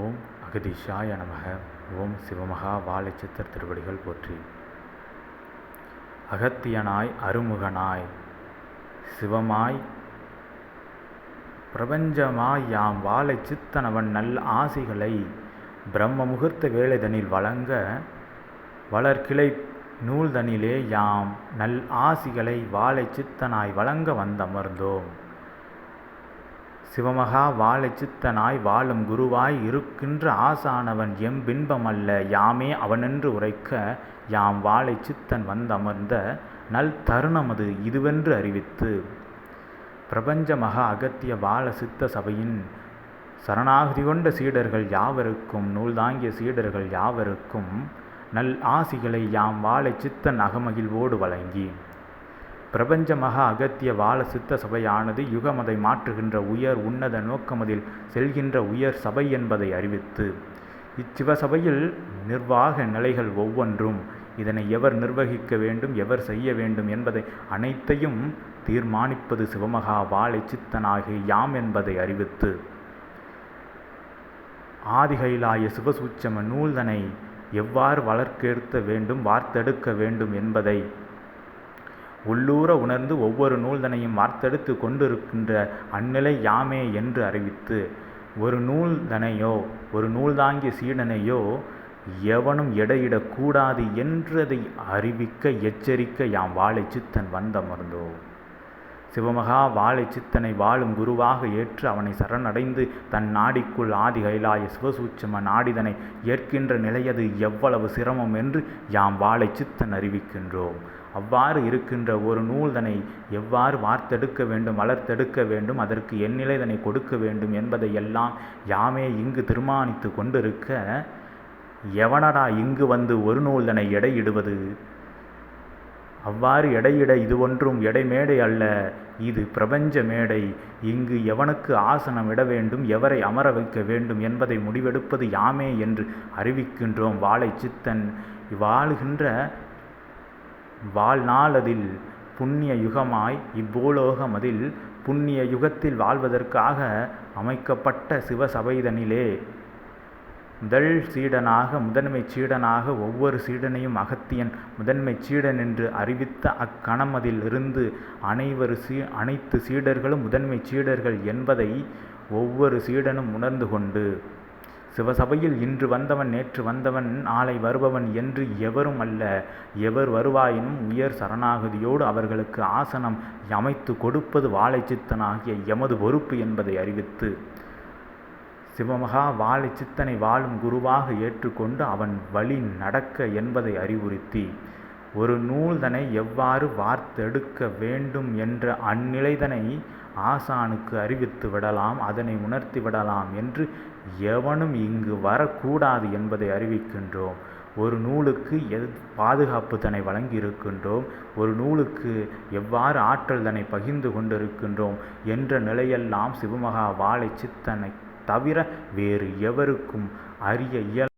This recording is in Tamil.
ஓம் அகதிஷாய நமக. ஓம் சிவமகா வாழைச்சித்தர் திருவடிகள் போற்றி. அகத்தியனாய் அருமுகனாய். சிவமாய் பிரபஞ்சமாய் யாம் வாழை சித்தனவன் நல் ஆசிகளை பிரம்ம முகூர்த்த வேலைதனில் வழங்க வளர்கிளை நூல்தனிலே யாம் நல் ஆசிகளை வாழை சித்தனாய் வழங்க வந்தமர்ந்தோம். சிவமகா வாழை சித்தனாய் வாழும் குருவாய் இருக்கின்ற ஆசானவன் எம் பின்பமல்ல யாமே அவனென்று உரைக்க யாம் வாழைச்சித்தன் வந்தமர்ந்த நல் தருணமது இதுவென்று அறிவித்து. பிரபஞ்ச மகா அகத்திய வாழ சித்த சபையின் சரணாகதி கொண்ட சீடர்கள் யாவருக்கும் நூல்தாங்கிய சீடர்கள் யாவருக்கும் நல் ஆசிகளை யாம் வாழை சித்தன் அகமகிழ்வோடு வழங்கி. பிரபஞ்ச மகா அகத்திய வாழ சித்த சபையானது யுகமதை மாற்றுகின்ற உயர் உன்னத நோக்கமதில் செல்கின்ற உயர் சபை என்பதை அறிவித்து இச்சிவசபையில் நிர்வாக நிலைகள் ஒவ்வொன்றும் இதனை எவர் நிர்வகிக்க வேண்டும் எவர் செய்ய வேண்டும் என்பதை அனைத்தையும் தீர்மானிப்பது சிவமகா வாழை சித்தனாகி யாம் என்பதை அறிவித்து ஆதிகைலாய சிவசூச்சம நூல்தனை எவ்வாறு வளர்க்கெடுத்த வேண்டும் வார்த்தெடுக்க வேண்டும் என்பதை உள்ளூர உணர்ந்து ஒவ்வொரு நூல்தனையும் வார்த்தெடுத்து கொண்டிருக்கின்ற அந்நிலை யாமே என்று அறிவித்து ஒரு நூல்தனையோ ஒரு நூல்தாங்கிய சீடனையோ எவனும் எடையிடக்கூடாது என்றதை அறிவிக்க எச்சரிக்க யாம் வாழை சித்தன் மருந்தோ? சிவமகா வாழை சித்தனை வாழும் குருவாக ஏற்று அவனை சரணடைந்து தன் நாடிக்குள் ஆதி கைலாய சிவசூட்சம நாடிதனை ஏற்கின்ற நிலையது எவ்வளவு சிரமம் என்று யாம் வாழை சித்தன் அறிவிக்கின்றோம். அவ்வாறு இருக்கின்ற ஒரு நூல்தனை எவ்வாறு வார்த்தெடுக்க வேண்டும் வளர்த்தெடுக்க வேண்டும் அதற்கு எந்நிலைதனை கொடுக்க வேண்டும் என்பதை எல்லாம் யாமே இங்கு தீர்மானித்து கொண்டிருக்க எவனடா இங்கு வந்து ஒரு நூல்தனை எடையிடுவது? அவ்வாறு எடையிட இது ஒன்றும் எடை மேடை அல்ல. இது பிரபஞ்ச மேடை. இங்கு எவனுக்கு ஆசனம் இட வேண்டும் எவரை அமர வைக்க வேண்டும் என்பதை முடிவெடுப்பது யாமே என்று அறிவிக்கின்றோம் வாழை சித்தன். வாழுகின்ற வாழ்நாளதில் புண்ணிய யுகமாய் இப்பூலோகமதில் புண்ணிய யுகத்தில் வாழ்வதற்காக அமைக்கப்பட்ட சிவசபைதனிலே முதல் சீடனாக முதன்மை சீடனாக ஒவ்வொரு சீடனையும் அகத்தியன் முதன்மை சீடன் என்று அறிவித்த அக்கணமதில் இருந்து அனைவரு சீ அனைத்து சீடர்களும் முதன்மை சீடர்கள் என்பதை ஒவ்வொரு சீடனும் உணர்ந்து கொண்டு சிவசபையில் இன்று வந்தவன் நேற்று வந்தவன் நாளை வருபவன் என்று எவரும் அல்ல. எவர் வருவாயினும் உயர் சரணாகதியோடு அவர்களுக்கு ஆசனம் அமைத்து கொடுப்பது வாழைச்சித்தனாகிய எமது பொறுப்பு என்பதை அறிவித்து சிவமகா வாழை சித்தனை வாழும் குருவாக ஏற்றுக்கொண்டு அவன் வழி நடக்க என்பதை அறிவுறுத்தி ஒரு நூல்தனை எவ்வாறு வார்த்தெடுக்க வேண்டும் என்ற அந்நிலைதனை ஆசானுக்கு அறிவித்து விடலாம் அதனை உணர்த்தி விடலாம் என்று எவனும் இங்கு வரக்கூடாது என்பதை அறிவிக்கின்றோம். ஒரு நூலுக்கு எது பாதுகாப்பு தன்னை வழங்கி இருக்கின்றோம் ஒரு நூலுக்கு எவ்வாறு ஆற்றல் தனை பகிர்ந்து கொண்டிருக்கின்றோம் என்ற நிலையெல்லாம் சிவமகா வாழை சித்தனை தவிர வேறு எவருக்கும் அறிய இயல்